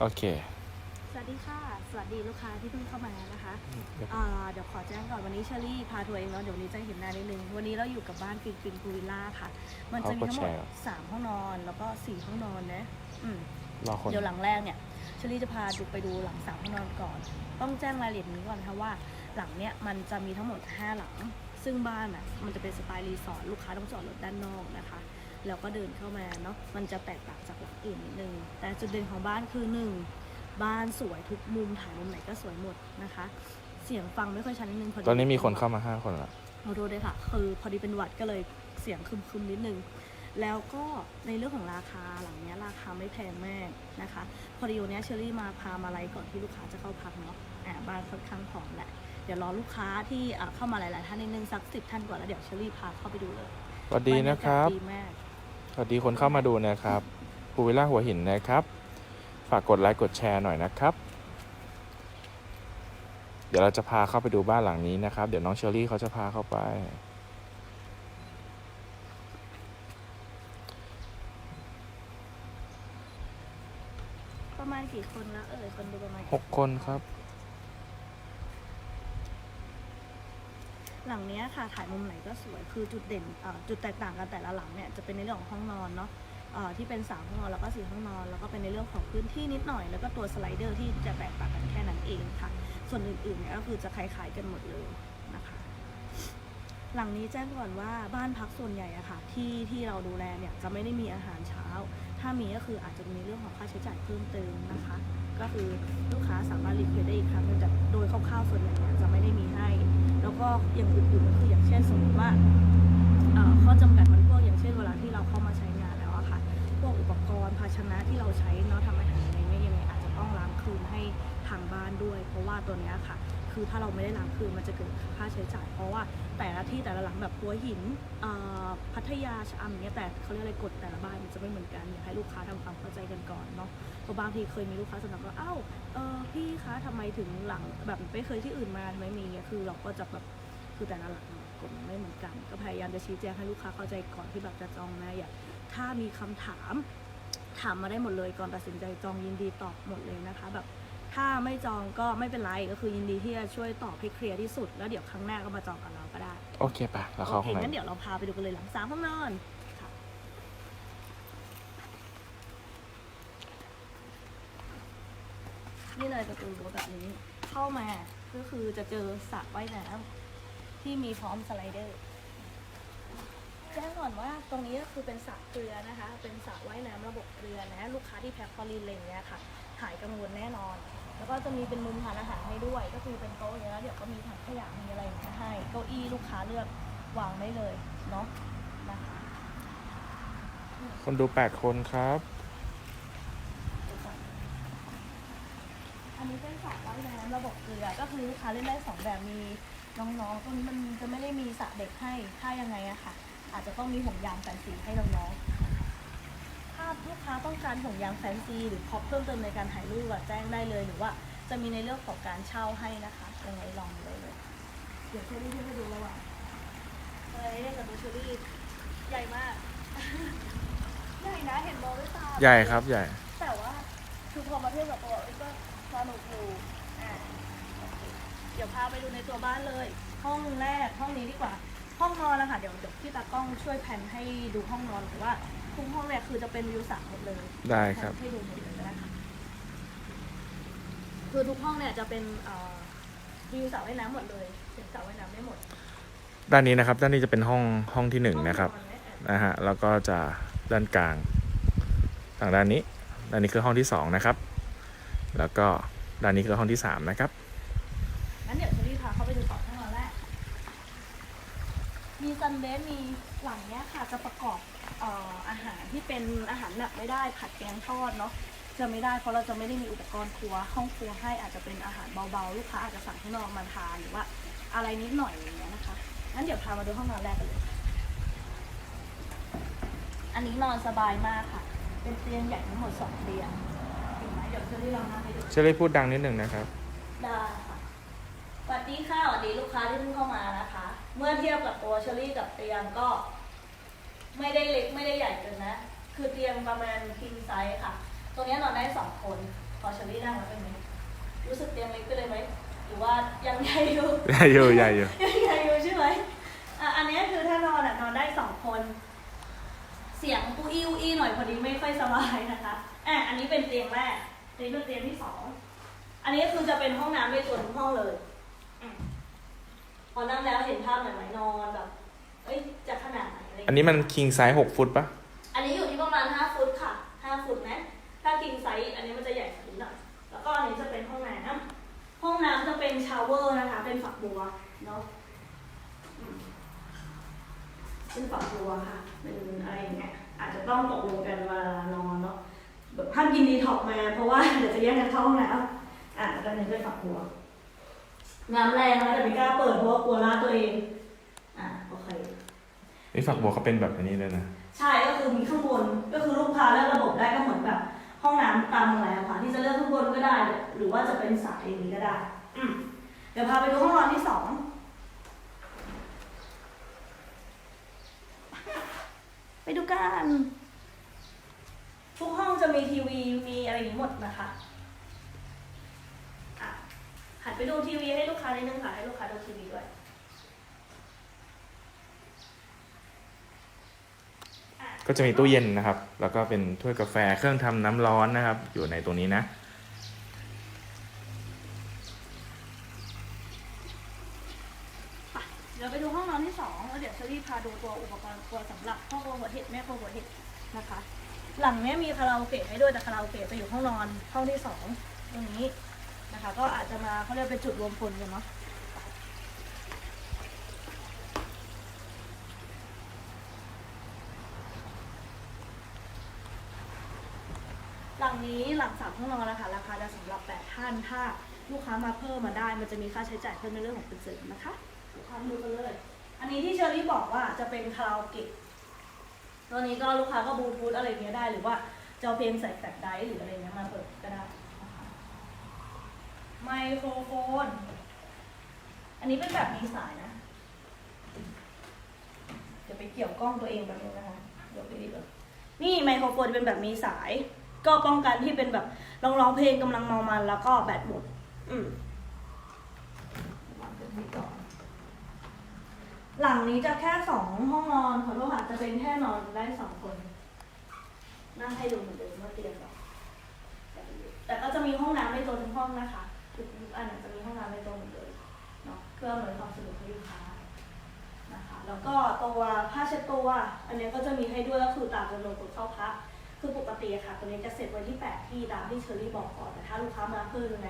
โอเค สวัสดีค่ะ สวัสดีลูกค้าที่เพิ่งเข้ามานะคะเดี๋ยวอ่าเดี๋ยวขอแจ้งก่อนวันนี้เชอรี่พาทัวร์เองเนาะเดี๋ยววันนี้จะเห็นหน้านิดนึง วันนี้เราอยู่กับบ้านฟินฟินพูวิลล่าค่ะ มันจะมีทั้งหมดสามห้องนอนแล้วก็สี่ห้องนอนนะอืมรอคนเดี๋ยวหลังแรกเนี่ยเชอรี่จะพาดูไปดูหลังสามห้องนอนก่อน ต้องแจ้งรายละเอียดนี้ก่อนนะคะว่า หลังเนี้ยมันจะมีทั้งหมด5หลัง ซึ่งบ้านอะมันจะเป็นสไตล์รีสอร์ทลูกค้าต้องจอดรถด้านนอกนะคะ แล้วก็เดินเข้ามาเนาะมันจะแตกต่างจากหลังอื่นนิดนึงแต่จุดเด่นของบ้านคือหนึ่งบ้านสวยทุกมุมถ่ายมุมไหนก็สวยหมดนะคะ เสียงฟังไม่ค่อยชัดนิดนึงพอดีตอนนี้มีคนเข้ามาห้าคนละขอโทษด้วยค่ะ คือพอดีเป็นหวัดก็เลยเสียงคึมๆนิดนึงแล้วก็ในเรื่องของราคาหลังเนี้ยราคาไม่แพงมากนะคะ พอดีวันเนี้ยเชอรี่มาพามาไลฟ์ก่อนที่ลูกค้าจะเข้าพักเนาะอ่าบ้านค่อนข้างพร้อมแหละ เดี๋ยวรอลูกค้าที่อ่าเข้ามาหลาย ๆ ท่านนิดนึงสักสิบท่านก่อนแล้วเดี๋ยวเชอรี่พาเข้าไปดูเลยสวัสดีนะครับบยากาศดีมาก สวัสดีคนเข้ามาดูนะครับภูวิลล่าหัวหินนะครับ ฝากกดไลค์กดแชร์หน่อยนะครับ เดี๋ยวเราจะพาเข้าไปดูบ้านหลังนี้นะครับ เดี๋ยวน้องเชอรี่เขาจะพาเข้าไปประมาณกี่คนแล้วเอ่ยคนดูประมาณหกคนครับ หลังเนี้ยค่ะถ่ายมุมไหนก็สวยคือจุดเด่นจุดแตกต่างกันแต่ละหลังเนี่ยจะเป็นในเรื่องของห้องนอนเนาะที่เป็นสามห้องนอนแล้วก็สี่ห้องนอน แล้วก็เป็นในเรื่องของพื้นที่นิดหน่อย แล้วก็ตัวสไลเดอร์ที่จะแตกต่างกันแค่นั้นเองค่ะ ส่วนอื่นๆเนี่ยก็คือจะคล้ายๆกันหมดเลยนะคะ หลังนี้แจ้งก่อนว่าบ้านพักส่วนใหญ่อะค่ะที่ที่เราดูแลเนี่ยจะไม่ได้มีอาหารเช้า ถ้ามีก็คืออาจจะมีเรื่องของค่าใช้จ่ายเพิ่มเติมนะคะ ก็คือลูกค้าสามารถรีเควสได้อีกครั้งนึงแต่โดยคร่าวๆส่วนใหญ่เนี่ยจะไม่ได้มีให้ วกอย่างอื่นๆก็คืออย่างเช่นสมมติว่าข้อจำกัดมันพวกอย่างเช่นเวลาที่เราเข้ามาใช้งานแล้วอะค่ะ พวกอุปกรณ์ภาชนะที่เราใช้เนาะทำอาหารอะไรไม่ยังไงอาจจะต้องล้างคืนให้ทางบ้านด้วย เพราะว่าตัวเนี้ยค่ะ คือถ้าเราไม่ได้ล้างคืนมันจะเกิดค่าใช้จ่าย เพราะว่าแต่ละที่แต่ละหลังแบบหัวหินพัทยาชะอำเนี้ยแต่เขาเรียกอะไรกฎแต่ละบ้านมันจะไม่เหมือนกันอยากให้ลูกค้าทำความเข้าใจกันก่อนเนาะเพราะบางทีเคยมีลูกค้าสนับว่าอ้าวเออพี่คะทำไมถึงหลังแบบไม่เคยที่อื่นมาทำไมมีอะคือเราก็จะแบบคือแต่ละหลังกฎมันไม่เหมือนกัน ก็พยายามจะชี้แจงให้ลูกค้าเข้าใจก่อนที่แบบจะจองนะอย่าถ้ามีคำถามถามมาได้หมดเลยก่อนตัดสินใจจองยินดีตอบหมดเลยนะคะแบบ ถ้าไม่จองก็ไม่เป็นไรก็คือยินดีที่จะช่วยตอบให้เคลียร์ที่สุด แล้วเดี๋ยวครั้งหน้าก็มาจองกับเราก็ได้โอเคปะเราเข้าโอเคข้างในงั้นเดี๋ยวเราพาไปดูกันเลยหลังสามห้องนอนค่ะนี่เลยประตูรั้วแบบนี้เข้ามาก็คือจะเจอสระว่ายน้ำที่มีพร้อมสไลเดอร์แจ้งก่อนว่าตรงนี้ก็คือเป็นสระเกลือนะคะ เป็นสระว่ายน้ำระบบเกลือนะ ลูกค้าที่แพ้คลอรีนอะไรอย่างเงี้ยค่ะ หายกังวลแน่นอน แล้วก็จะมีเป็นมุมทานอาหารให้ด้วย ก็คือเป็นโต๊ะอย่างเงี้ยแล้วเดี๋ยวก็มีถังขยะมีอะไรอย่างเงี้ยให้เก้าอี้ลูกค้าเลือกวางได้เลยเนาะนะคะคนดูแปดคนครับ อันนี้เป็นสระว่ายน้ำระบบเกลือก็คือลูกค้าเล่นได้สองแบบมีน้องๆตรงนี้มันจะไม่ได้มีสระเด็กให้ถ้ายังไงอะค่ะ อาจจะต้องมีห่วงยางแฟนซีให้น้องๆถ้าลูกค้าต้องการห่วงยางแฟนซี หรือพร็อพเพิ่มเติมในการถ่ายรูปอะแจ้งได้เลย หรือว่าจะมีในเรื่องของการเช่าให้นะคะยังไงลองดูได้เลย เดี๋ยวเชอรี่ให้ดูระหว่างเออเล่นกับดูเชอรี่ใหญ่มาก ใหญ่นะเห็นมองด้วยตาใหญ่ครับใหญ่ แต่ว่าคือพอมาเทียบกับตัวเอ้ยก็สนุกอยู่อะโอเคเดี๋ยวพาไปดูในตัวบ้านเลย ห้องแรกห้องนี้ดีกว่า ห้องนอนนะคะเดี๋ยวเดี๋ยวพี่ตากล้องช่วยแผนให้ดูห้องนอนหรือว่า ทุกห้องเนี่ยคือจะเป็นวิวสระหมดเลยได้ครับแผนให้ดูหมดเลยนะคะคือทุกห้องเนี่ยจะเป็นเอ่อวิวสระว่ายน้ำหมดเลยเห็นสระว่ายน้ำได้หมด ด้านนี้นะครับ ด้านนี้จะเป็นห้องห้องที่หนึ่งนะครับห้องนอนเยนะฮะแล้วก็จะด้านกลางทางด้านนี้ ด้านนี้คือห้องที่สองนะครับ แล้วก็ด้านนี้คือห้องที่สามนะครับงั้นเดี๋ยวเชอรี่พาเข้าไปดูต่อห้องนอนแรก มีซันเบสมีหลังเนี้ยค่ะจะประกอบเอ่ออาหารที่เป็นอาหารหนักไม่ได้ผัดแกงทอดเนาะจะไม่ได้เพราะเราจะไม่ได้มีอุปกรณ์ครัวห้องครัวให้อาจจะเป็นอาหารเบาๆ ลูกค้าอาจจะสั่งให้นอกมาทานหรือว่าอะไรนิดหน่อยอย่างเงี้ยนะคะงั้นเดี๋ยวพามาดูห้องนอนแรกกันเลย อันนี้นอนสบายมากค่ะ เป็นเตียงใหญ่ทั้งหมดสองเตียงเห็นไหมเดี๋ยวเชอรี่ลองนั่งให้ดูเชอรี่พูดดังนิดหนึ่งนะครับ ได้ค่ะสวัสดีค่ะสวัสดีลูกค้าที่เพิ่งเข้ามานะคะ เมื่อเทียบกับตัวเชอรี่กับเตียงก็ ไม่ได้เล็กไม่ได้ใหญ่เกินนะ คือเตียงประมาณคิงไซส์ค่ะตัวเนี้ยนอนได้สองคนพอเชอรี่นั่งแล้วเป็นไงรู้สึกเตียงเล็กไปเลยไหมหรือว่ายังใหญ่อยู่ใหญ่อยู่ใหญ่อยู่ยังใหญ่อยู่ใช่ไหมอะอันนี้คือถ้านอนอะนอนได้สองคน เสียงอูอีอูอีหน่อยพอดีไม่ค่อยสบายนะคะอะอันนี้เป็นเตียงแรกอันนี้เป็นเตียงที่สองอันนี้คือจะเป็นห้องน้ำในส่วนทุกห้องเลยอืม พอนั่งแล้วเห็นภาพหน่อยไหมนอนแบบ เอ้ยจะขนาดไหนอะไรอย่างอันเงี้ยนี้มันคิงไซส์หกฟุตปะอันนี้อยู่ที่ประมาณ5ฟุตค่ะ5ฟุตนะถ้ากินไซส์อันนี้มันจะใหญ่กว่านี้หน่อยแล้วก็อันนี้จะเป็นห้องน้ำห้องน้ำจะเป็นชาวเวอร์นะคะ เป็นฝักบัวเนาะอืมเป็นฝักบัวค่ะเป็นอะไรอย่างเงี้ยอาจจะต้องตกลงกันเวลานอนเนาะแบบห้ามกินดีท็อกซ์มาเพราะว่าเดี๋ยวจะแย่งกันเข้าห้องน้ำอะแล้วก็อันนี้เป็นฝักบัว น้ำแรงนะคะแต่ไม่กล้าเปิดเพราะว่ากลัวลาดตัวเอง อะโอเคนี่ฝักบัวเขาเป็นแบบนี้เลยนะ ใช่ก็คือมีข้างบนก็คือลูกค้าเลือกระบบได้ก็เหมือนแบบ ห้องน้ำตามโรงแรมค่ะที่จะเลือกข้างบนก็ได้ หรือว่าจะเป็นสายอย่างนี้ก็ได้ อืมเดี๋ยวพาไปดูห้องนอนที่สองไปดูกัน ทุกห้องจะมีทีวีมีอะไรอย่างนี้หมดนะคะอะ หันไปดูทีวีให้ลูกค้านิดนึงค่ะ ให้ลูกค้าดูทีวีด้วยก็จะมีตู้เย็นนะครับ แล้วก็เป็นถ้วยกาแฟเครื่องทำน้ำร้อนนะครับ อยู่ในตรงนี้นะ เดี๋ยวไปดูห้องนอนที่สองแล้วเดี๋ยวเชอรี่พาดูตัวอุปกรณ์ตัวสำหรับพ่อครัวหัวเห็ดแม่ครัวหัวเห็ดนะคะ หลังเนี้ยมีคาราโอเกะให้ด้วยแต่คาราโอเกะจะอยู่ห้องนอนห้องที่สองตรงนี้ นะคะ ก็อาจจะมาเขาเรียกเป็นจุดรวมพลกันเนาะหลังนี้หลังสามห้องนอนนะคะราคาจะสำหรับแปดท่านถ้าลูกค้ามาเพิ่มมาได้ มันจะมีค่าใช้จ่ายเพิ่มในเรื่องของเป็นเสริมนะคะลูกค้ามดูกันเลย อันนี้ที่เชอรี่บอกว่าจะเป็นคาราโอเกะตัวนี้ก็ลูกค้าก็บลูทูธอะไรเงี้ยได้หรือว่าจะเอาเพลงใส่แฟลชไดร์หรืออะไรเงี้ยมาเปิดก็ได้ ไมโครโฟน อันนี้เป็นแบบมีสายนะเดี๋ยวไปเกี่ยวกล้องตัวเองแบบนึงนะคะเดี๋ยวไปดีกว่านี่ไมโครโฟนเป็นแบบมีสาย ก็ป้องกันที่เป็นแบบร้องร้องเพลงกำลังเมามันแล้วก็แบตหมด อืมหลังนี้จะแค่สองห้องนอนขอโทษค่ะจะเป็นแค่นอนได้สองคนนั่งให้ดูเหมือนเดิมว่าเตียงแบบแต่ก็จะมีห้องน้ำในตัวทุกห้องนะคะ อันจะมีห้องน้ำในตัวหมดเลยเนาะเพื่ออำนวยความสะดวกให้ลูกค้านะคะแล้วก็ตัวผ้าเช็ดตัวอันนี้ก็จะมีให้ด้วยก็คือตามจำนวนคนเข้าพักคือปกติอะค่ะตัวนี้จะเสร็จไว้ที่แปดที่ตามที่เชอรี่บอกก่อนแต่ถ้าลูกค้ามาเพิ่มยังไง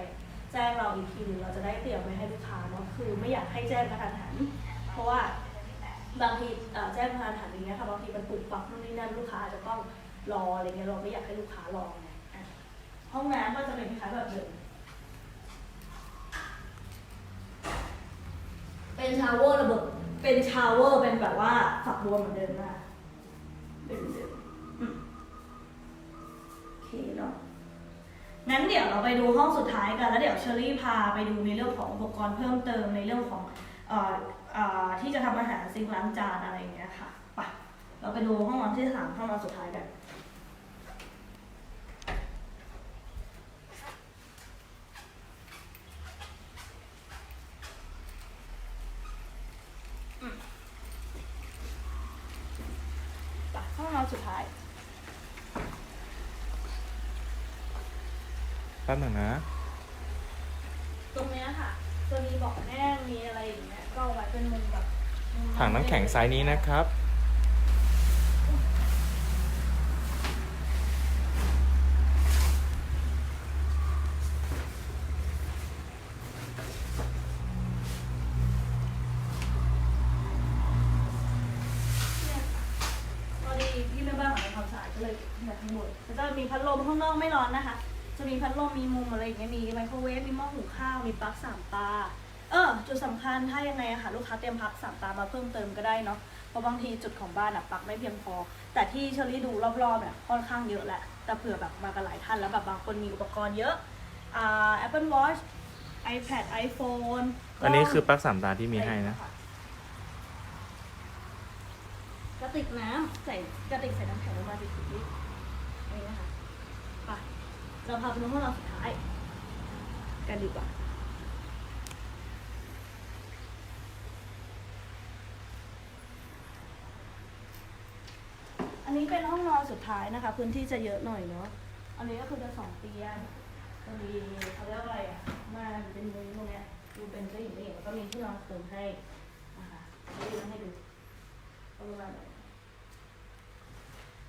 แจ้งเราอีกทีหนึงเราจะได้เตรียมไว้ให้ลูกค้าเนาะคือไม่อยากให้แจ้งกระทันหันเพราะว่าบางทีเอ่อแจ้งพานฐานอย่างเงี้ยค่ะบางทีมันปรับปรับนู่นนี่นั่นลูกค้าอาจจะต้องรออะไรเงี้ยเราไม่อยากให้ลูกค้ารอไงห้องน้ำก็จะเป็นคล้ายแบบเดิม เป็นชาวเวอร์ระบบเป็นชาวเวอร์เป็นแบบว่าฝักบัวเหมือนเดิมนะเป็นเหมือนเดิมอืมโอเคเนาะงั้นเดี๋ยวเราไปดูห้องสุดท้ายกันแล้วเดี๋ยวเชอรี่พาไปดูในเรื่องของอุปกรณ์เพิ่มเติมในเรื่องของเอ่อเอ่อที่จะทำอาหารซิงค์ล้างจานอะไรอย่างเงี้ยค่ะไปเราไปดูห้องนอนที่สามห้องนอนสุดท้ายกัน อืมไปห้องนอนสุดท้าย แป๊บหนึงนะ ตรงเนี้ยค่ะ จะมีเบอกแน่งมีอะไรอย่างเงี้ยก็เอาไว้เป็นมุมแบบมุมถังน้ำแข็งไซส์นี้นะครับ เนี่ยค่ะพอดีพี่แม่บ้านของเราทำสะอาดก็เลยแบบทั้งหมดแล้วก็มีพัดลมข้างนอกไม่ร้อนนะคะ จะมีพัดลมมีมุมอะไรอย่างเงี้ยมีไมโครเวฟมีหม้อหุงข้าวมีปลั๊กสามตา เออจุดสำคัญถ้ายังไงอะค่ะลูกค้าเตรียมปลั๊กสามตามาเพิ่มเติมก็ได้เนาะเพราะบางทีจุดของบ้านอะปลั๊กไม่เพียงพอ แต่ที่เชอรี่ดูรอบๆเนี่ยค่อนข้างเยอะแหละแต่เผื่อแบบมากันหลายท่านแล้วแบบบางคนมีอุปกรณ์เยอะอ่า Apple Watch iPad iPhone อันนี้คือปลั๊กสามตาที่มีให้นะกระติกน้ำใส่กระติกใส่น้ำแข็งลงมาสิสินี่นะคะไป เราพาไปดูห้องนอนสุดท้าย กันดีกว่า อันนี้เป็นห้องนอนสุดท้ายนะคะ พื้นที่จะเยอะหน่อยเนาะ อันนี้ก็คือจะสองเตียงจะมีเขาเรียกว่าอะไรอะม่านเป็นมุ้งตรงเนี้ยดูเป็นเจ้าหญิงเองแล้วก็มีที่นอนเสริมให้นะคะดูให้ดูประมาณไหน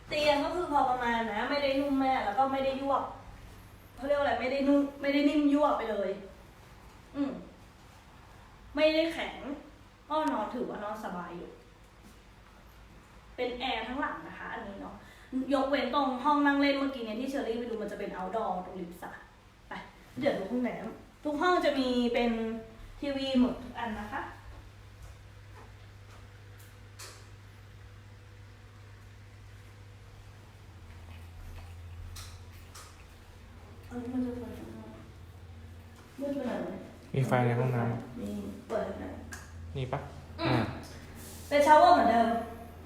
เตียงก็คือพอประมาณนะ ไม่ได้นุ่มแม่แล้วก็ไม่ได้ยวบ เขาเรียกว่าอะไรไม่ได้นุ่มไม่ได้นิ่มยั่วไปเลย อืมไม่ได้แข็งก็นอนถือว่านอนสบายอยู่ เป็นแอร์ทั้งหลังนะคะ อันนี้เนาะยกเว้นตรงห้องนั่งเล่นเมื่อกี้เนี่ยที่เชอรี่ไปดูมันจะเป็น outdoor ตรงริมสระไปเดี๋ยวดูห้องน้ำทุกห้องจะมีเป็นทีวีหมดทุกอันนะคะ เออ มันจะเปิดยังไงมืดไปหน่อยไหมมีไฟในห้องน้นี่เปิดหน่อยำนี่ปะอืมอ่าเป็นชาวเวอร์เหมือนเดิม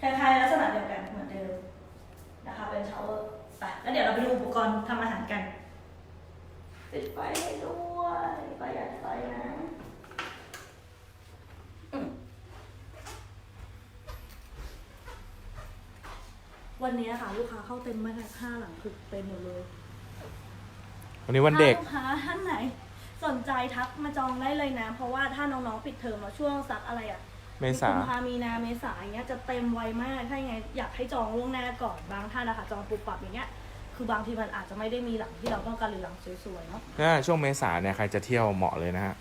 คล้ายๆลักษณะเดียวกันเหมือนเดิมนะคะ เป็นชาวเวอร์ไปแล้วเดี๋ยวเราไปดูอุปกรณ์ทำอาหารกันปิดไฟให้ด้วยประหยัดไฟนะอืมวันนี้ค่ะ ลูกค้าเข้าเต็มมากห้าหลังคือเต็มหมดเลย วันนี้วันเด็ก ถ้าลูกค้าท่านไหน สนใจทักมาจองได้เลยนะ เพราะว่าถ้าน้องๆปิดเทอมแล้วช่วงสักอะไรอะเมษา กุมภามีนาเมษาอย่างเงี้ยจะเต็มไวมาก ถ้ายังไงอยากให้จองล่วงหน้าก่อนบางท่านนะคะจองปุบปับอย่างเงี้ย คือบางทีมันอาจจะไม่ได้มีหลังที่เราต้องการหรือหลังสวยๆเนาะ ถ้าช่วงเมษาเนี่ยใครจะเที่ยวเหมาะเลยนะฮะ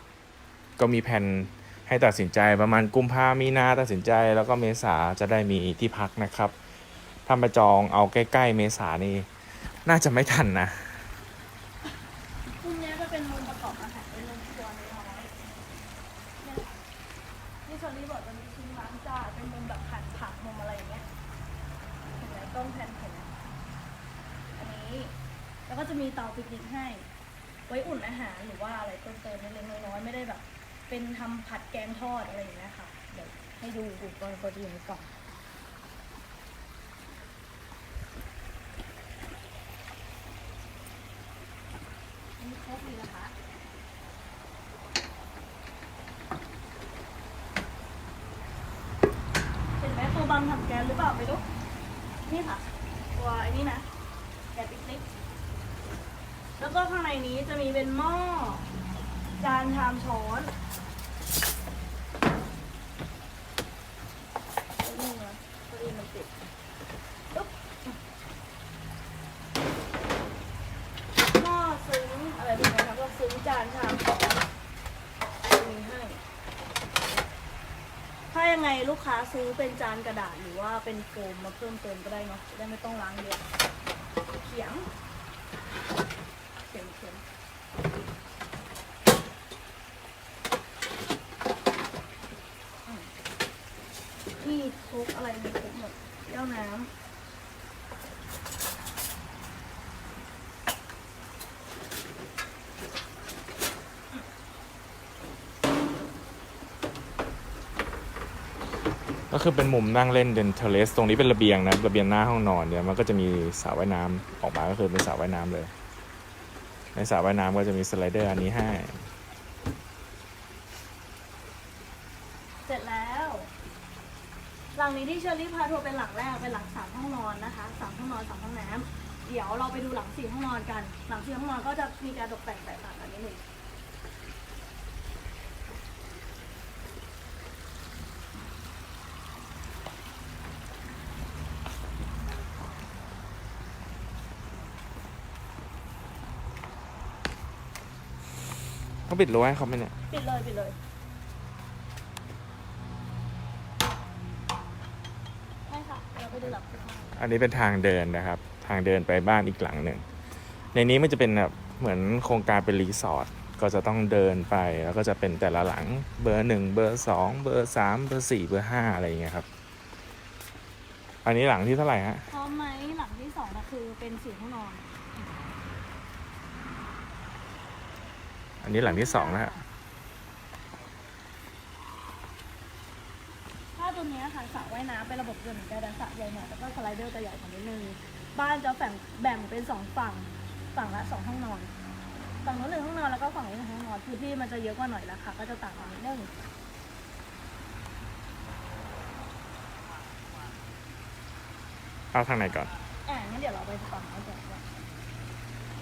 ก็มีแผนให้ตัดสินใจประมาณกุมภามีนาตัดสินใจแล้วก็เมษาจะได้มีที่พักนะครับ ถ้ามาจองเอาใกล้ ๆ เมษานี่น่าจะไม่ทันนะ มุมเนี้ยจะเป็นมุมประกอบอาหารเป็นมุมครัวน้อยๆเนี่ยค่ะที่ชอรี่บอกจะมีชิ้นล้างจานเป็นมุมแบบหั่นผักมุมอะไรอย่างเงี้ยเห็นไหมต้มแผ่นเห็นไหมอันนี้ แล้วก็จะมี เตาปิกนิกให้ ไว้อุ่นอาหารหรือว่าอะไรเติมเติมเล็กๆน้อยๆไม่ได้แบบ เป็นทำผัดแกงทอดอะไรอย่างเงี้ยค่ะเดี๋ยวให้ดูอุปกรณ์ตัวอยู่ในกล่องนนี้ครบเลยนะคะเห็นไหมตัวบังถังแก๊สหรือเปล่าไปดูนี่ค่ะ ตัวไอ้นี่นะ แก๊สปิกนิก แล้วก็ ข้างในนี้จะมีเป็นหม้อ จานชามช้อนนี่นะตัวเองมันติดปุ๊บหม้อซึ้งอะไรพวกนี้ค่ะพวกซึ้งจานชามช้อนมีให้ ถ้ายังไงลูกค้าซื้อเป็นจานกระดาษหรือว่าเป็นโฟมมาเพิ่มเติมก็ได้เนาะจะได้ไม่ต้องล้างเยอะเขียง เขียงเขียงอืมนี่ครกอะไรมีครบหมดแก้วน้ำก็คือเป็นมุมนั่งเล่นเป็นเทเลสตรงนี้เป็นระเบียงนะระเบียงหน้าห้องนอนเนี่ยมันก็จะมีสระว่ายน้ำออกมาก็คือเป็นสระว่ายน้ำเลย ในสระว่ายน้ำก็จะมีสไลเดอร์อันนี้ให้ เสร็จแล้ว หลังนี้ที่เชอรี่พาทัวร์เป็นหลังแรกเป็นหลังสามห้องนอนนะคะสามห้องนอนสามห้องน้ำเดี๋ยวเราไปดูหลังสี่ห้องนอนกัน หลังสี่ห้องนอนก็จะมีการตกแต่งแตกต่างกันนิดหนึ่ง เขาปิดรั้วให้เขาไหมเนี่ย ปิดเลยปิดเลยใช่ค่ะเดี๋ยวไปดูหลังสี่ห้องนอนอันนี้เป็นทางเดินนะครับ ทางเดินไปบ้านอีกหลังหนึ่ง ในนี้มันจะเป็นแบบเหมือนโครงการเป็นรีสอร์ท ก็จะต้องเดินไปแล้วก็จะเป็นแต่ละหลังเบอร์หนึ่งเบอร์สองเบอร์สามเบอร์สี่เบอร์ห้าอะไรอย่างเงี้ยครับ อันนี้หลังที่เท่าไหร่ฮะ พร้อมไหมหลังที่สองนะคือเป็นสี่ห้องนอน นนี้หลังที่สองนะฮะถ้าตัวเนี้ยค่ะสระว่ายน้ำเป็นระบบเดินเหมือนกันแต่สระใหญ่หน่อยแล้วก็สไลเดอร์จะใหญ่กว่านิดนึง บ้านจะแบ่งแบ่งเป็นสองฝั่งฝฝั่งละสองห้องนอน ฝั่งนู้นหนึ่งห้องนอนแล้วก็ฝั่งนี้หนึ่งห้องนอนพื้นที่มันจะเยอะกว่าหน่อยราคาก็จะต่างกันนิดนึงเอาทางไหนก่อน อ่างั้นเดี๋ยวเราไปฝั่งนั้นก่อนดีกว่า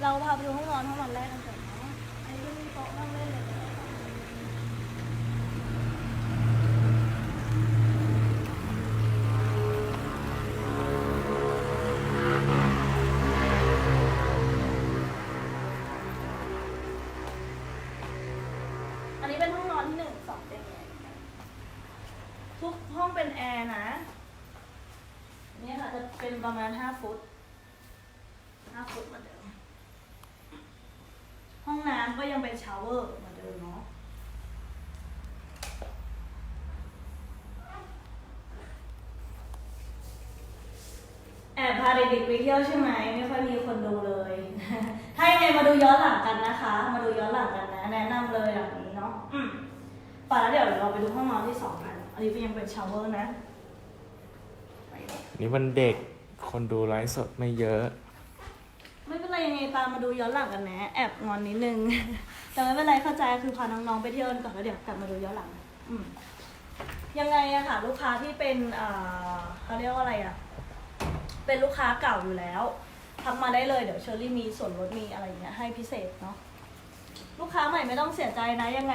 เราพาไปดูห้องนอนห้องนอนแรกกันก่อน ต๊ะนั่งเล่นเลยอันนี้เป็นห้องนอนที่หนึ่งสองเป็นแอร์ทุกห้องเป็นแอร์นะ เนี่ยค่ะจะเป็นประมาณห้าฟุตห้าฟุตมือนเดิม ห้องน้ำก็ ยังเป็นชาวเวอร์เหมือนเดิมเนาะแอบพาเด็กๆไปเที่ยวใช่ไหมไม่ค่อยมีคนดูเลย ถ้ายังไงมาดูย้อนหลังกันนะคะ มาดูย้อนหลังกันนะ แนะนำเลยหลังนี้เนาะอืมป่ะแล้วเดี๋ยวเราไปดูห้องนอนที่สองกัน อันนี้ก็ยังเป็นชาวเวอร์นะไปเลยนี่วันเด็กคนดูไลฟ์สดไม่เยอะ ไม่เป็นไรยังไงตามมาดูย้อนหลังกันนะ แอบงอนนิดนึง แต่ไม่เป็นไรเข้าใจคือพาน้องๆไปเที่ยวกันก่อนแล้วเดี๋ยวกลับมาดูย้อนหลังอืมยังไงอะค่ะ ลูกค้าที่เป็นเอ่อเขาเรียกว่าอะไรอะเป็นลูกค้าเก่าอยู่แล้วทักมาได้เลยเดี๋ยวเชอรี่มีส่วนลดมีอะไรเงี้ยให้พิเศษเนาะลูกค้าใหม่ไม่ต้องเสียใจนะยังไง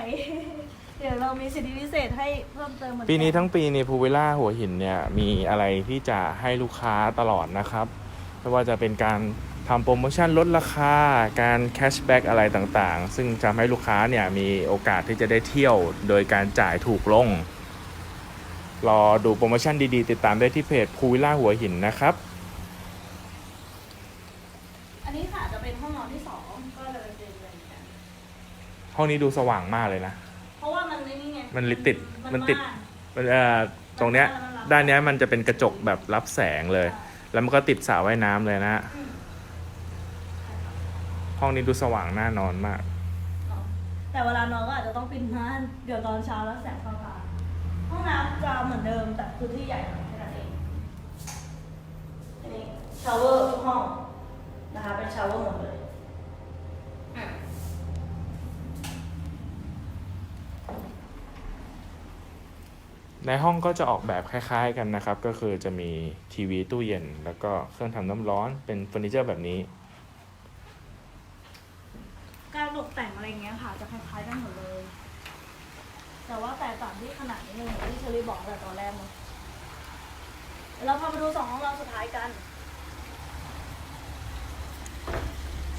เดี๋ยวเรามีสิทธิพิเศษให้เพิ่มเติมเหมือนกัปีนี้ทั้งปีในพูวิลล่าหัวหินเนี่ยมีอะไรที่จะให้ลูกค้าตลอดนะครับไม่ว่าจะเป็นการ ทำโปรโมชั่นลดราคา การแคชแบ็กอะไรต่างๆ ซึ่งจะให้ลูกค้าเนี่ยมีโอกาสที่จะได้เที่ยวโดยการจ่ายถูกลง รอดูโปรโมชั่นดีๆ ติดตามได้ที่เพจพูวิลล่าหัวหินนะครับ อันนี้ค่ะจะเป็นห้องนอนที่สองก็เลยเป็นเหมือนกันห้องนี้ดูสว่างมากเลยนะ เพราะว่ามันไม่นี่ไงมันลิติดมันติด ว่าง มันเอ่อตรงเนี้ยด้านเนี้ยมันจะเป็นกระจกแบบรับแสงเลย แล้วมันก็ติดสระว่ายน้ำเลยนะ อืม ห้องนี้ดูสว่างน่านอนมากเนาะแต่เวลานอนก็อาจจะต้องปิดม่านเดี๋ยวตอนเช้าแล้วแสงเข้าตาห้องน้ำจะเหมือนเดิมแต่พื้นที่ใหญ่หน่อยแค่นั้นเองอันนี้ชาวเวอร์ทุกห้องนะคะเป็นชาวเวอร์หมดเลยอะในห้องก็จะออกแบบคล้ายๆกันนะครับ ก็คือจะมีทีวีตู้เย็น แล้วก็เครื่องทำน้ำร้อนเป็นเฟอร์นิเจอร์แบบนี้ การตกแต่งอะไรเงี้ยค่ะ จะคล้ายๆกันหมดเลย แต่ว่าแตกต่างที่ ขนาดนิดนึงเหมือนที่เชอรี่บอกแต่ตอนแรกเนาะเดี๋ยวเราพามาดูสองห้องเราสุดท้ายกัน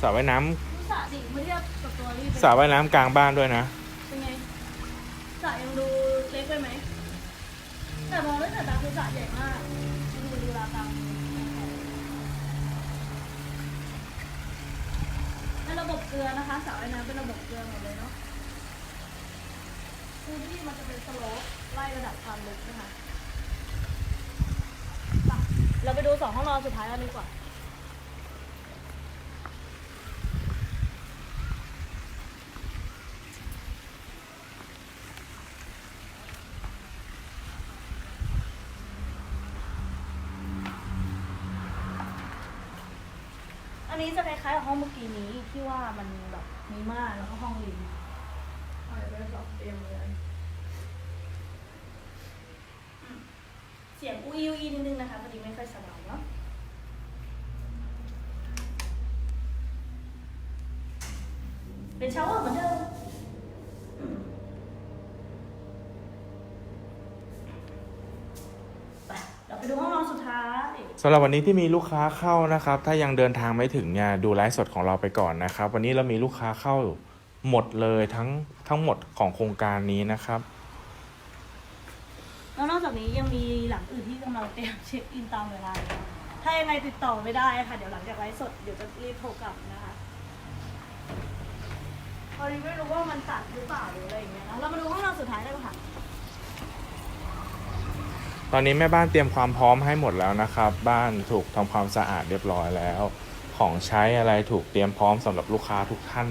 สระว่ายน้ดูสระดิเมื่อเทียบกับตัวนี้ำสระว่ายน้ำกลางบ้านด้วยนะ เป็นไงสระยังดูเล็กไปไหมแต่มองด้วยสายตาคือสระใหญ่มากดูดูราคาเป็นระบบเกลือนะคะสระว่ายน้ำเป็นระบบเกลือหมดเลยเนาะ พื้นที่มันจะเป็นสโลปไล่ระดับความลึกนะคะไปเราไปดูสองห้องนอนสุดท้ายกันดีกว่า อันนี้จะคล้ายๆกับห้องเมื่อกี้นี้ที่ว่ามันแบบมีม่านแล้วก็ห้องริมอะไรไปแบบ เตรียมเลยเสียงอุ้ยอุ้ยนิดนึงนะคะพอดีไม่ค่อยสบายเนาะเป็นชาวเวอร์เหมือนเดิมอืมไปเราไปดูห้องนอนสุดท้ายสำหรับวันนี้ที่มีลูกค้าเข้านะครับ ถ้ายังเดินทางไม่ถึงเนี่ยดูไลฟ์สดของเราไปก่อนนะครับ วันนี้เรามีลูกค้าเข้า หมดเลยทั้งทั้งหมดของโครงการนี้นะครับ แล้วนอกจากนี้ยังมีหลังอื่นที่กำลังเตรียมเช็คอินตามเวลาอยู่ถ้ายังไงติดต่อไม่ได้ค่ะ เดี๋ยวหลังจากไลฟ์สดเดี๋ยวจะรีบโทรกลับนะคะพอดีไม่รู้ว่ามันตัดหรือเปล่าหรืออะไรอย่างเงี้ยนะเรามาดูห้องนอนสุดท้ายได้ปะค่ะตอนนี้แม่บ้านเตรียมความพร้อมให้หมดแล้วนะครับ บ้านถูกทำความสะอาดเรียบร้อยแล้ว ของใช้อะไรถูกเตรียมพร้อมสำหรับลูกค้าทุกท่าน